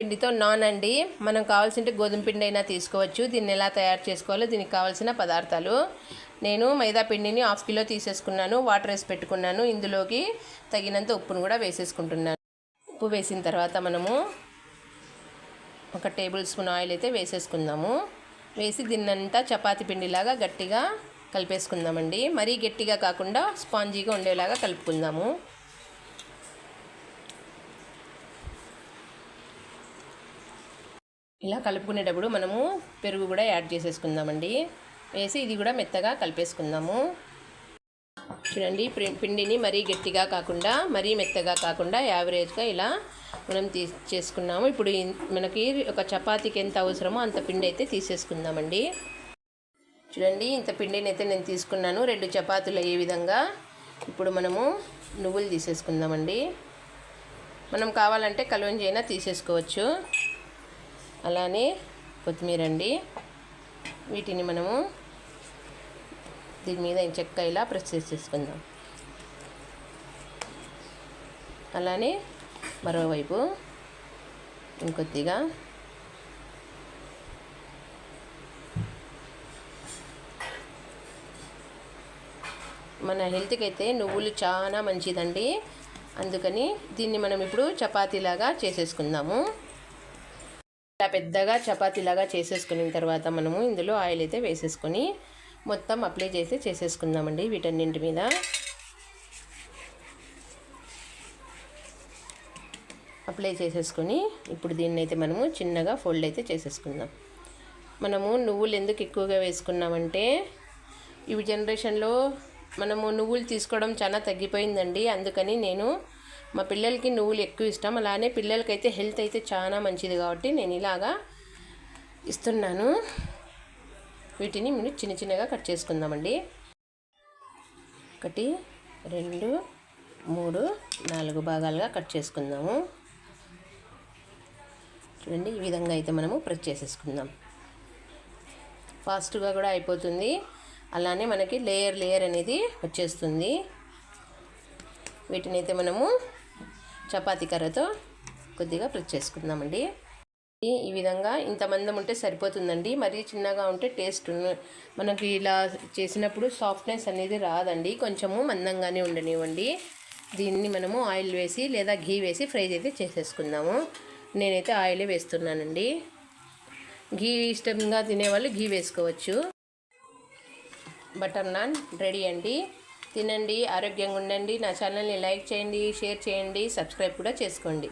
పిండితో నాన్ అండి మనం కావాల్సింటే గోధుమ పిండి అయినా తీసుకోవచ్చు. దీన్ని ఎలా తయారు చేసుకోవాలో దీనికి కావాల్సిన పదార్థాలు. నేను మైదా పిండిని హాఫ్ కిలో తీసేసుకున్నాను. వాటర్ వేసి పెట్టుకున్నాను. ఇందులోకి తగినంత ఉప్పును కూడా వేసేసుకుంటున్నాను. ఉప్పు వేసిన తర్వాత మనము ఒక టేబుల్ స్పూన్ ఆయిల్ అయితే వేసేసుకుందాము. వేసి దీన్నంతా చపాతి పిండిలాగా గట్టిగా కలిపేసుకుందామండి. మరీ గట్టిగా కాకుండా స్పాంజీగా ఉండేలాగా కలుపుకుందాము. ఇలా కలుపుకునేటప్పుడు మనము పెరుగు కూడా యాడ్ చేసేసుకుందామండి. వేసి ఇది కూడా మెత్తగా కలిపేసుకుందాము. చూడండి పిండిని మరీ గట్టిగా కాకుండా మరీ మెత్తగా కాకుండా యావరేజ్గా ఇలా మనం తీ చేసుకున్నాము ఇప్పుడు మనకి ఒక చపాతీకి ఎంత అవసరమో అంత పిండి అయితే తీసేసుకుందామండి. చూడండి ఇంత పిండిని అయితే నేను తీసుకున్నాను. రెండు చపాతీలు అయ్యే విధంగా ఇప్పుడు మనము నువ్వులు తీసేసుకుందామండి. మనం కావాలంటే కలువంజైనా తీసేసుకోవచ్చు. అలానే కొత్తిమీర అండి వీటిని మనము దీని మీద చెక్క ఇలా ప్రెస్ చేసేసుకుందాం అలానే మరోవైపు ఇంకొద్దిగా మన హెల్త్కి అయితే నువ్వులు చాలా మంచిదండి. అందుకని దీన్ని మనం ఇప్పుడు చపాతీలాగా చేసేసుకుందాము. ఇలా పెద్దగా చపాతీలాగా చేసేసుకున్న తర్వాత మనము ఇందులో ఆయిల్ అయితే వేసేసుకొని మొత్తం అప్లై చేసి చేసేసుకుందామండి వీటన్నింటి మీద. అప్లై చేసేసుకొని ఇప్పుడు దీన్ని అయితే మనము చిన్నగా ఫోల్డ్ అయితే చేసేసుకుందాం. మనము నువ్వులు ఎందుకు ఎక్కువగా వేసుకున్నామంటే ఇవి జనరేషన్లో మనము నువ్వులు తీసుకోవడం చాలా తగ్గిపోయిందండి. అందుకని నేను మా పిల్లలకి నువ్వులు ఎక్కువ ఇష్టం. అలానే పిల్లలకైతే హెల్త్ అయితే చాలా మంచిది కాబట్టి నేను ఇలాగా ఇస్తున్నాను. వీటిని మీరు చిన్న చిన్నగా కట్ చేసుకుందామండి. ఒకటి రెండు మూడు నాలుగు భాగాలుగా కట్ చేసుకుందాము. చూడండి ఈ విధంగా అయితే మనము ప్రెస్ చేసేసుకుందాం. ఫాస్ట్గా కూడా అయిపోతుంది. అలానే మనకి లేయర్ లేయర్ అనేది వచ్చేస్తుంది. వీటిని అయితే మనము చపాతీ కర్రతో కొద్దిగా ప్రెస్ చేసుకుందామండి. ఈ- ఈ విధంగా ఇంత మందం ఉంటే సరిపోతుందండి. మరీ చిన్నగా ఉంటే టేస్ట్ ఉన్న- మనకి ఇలా చేసినప్పుడు సాఫ్ట్నెస్ అనేది రాదండి. కొంచెము మందంగానే ఉండనివ్వండి. దీన్ని మనము ఆయిల్ వేసి లేదా ఘీ వేసి ఫ్రై అయితే చేసేసుకుందాము. నేనైతే ఆయిలే వేస్తున్నానండి. ఘీ ఇష్టంగా తినేవాళ్ళు ఘీ వేసుకోవచ్చు. బటర్ నాన్ రెడీ అండి. తినండి ఆరోగ్యంగా ఉండండి. నా ఛానల్ని లైక్ చేయండి షేర్ చేయండి సబ్స్క్రైబ్ కూడా చేసుకోండి.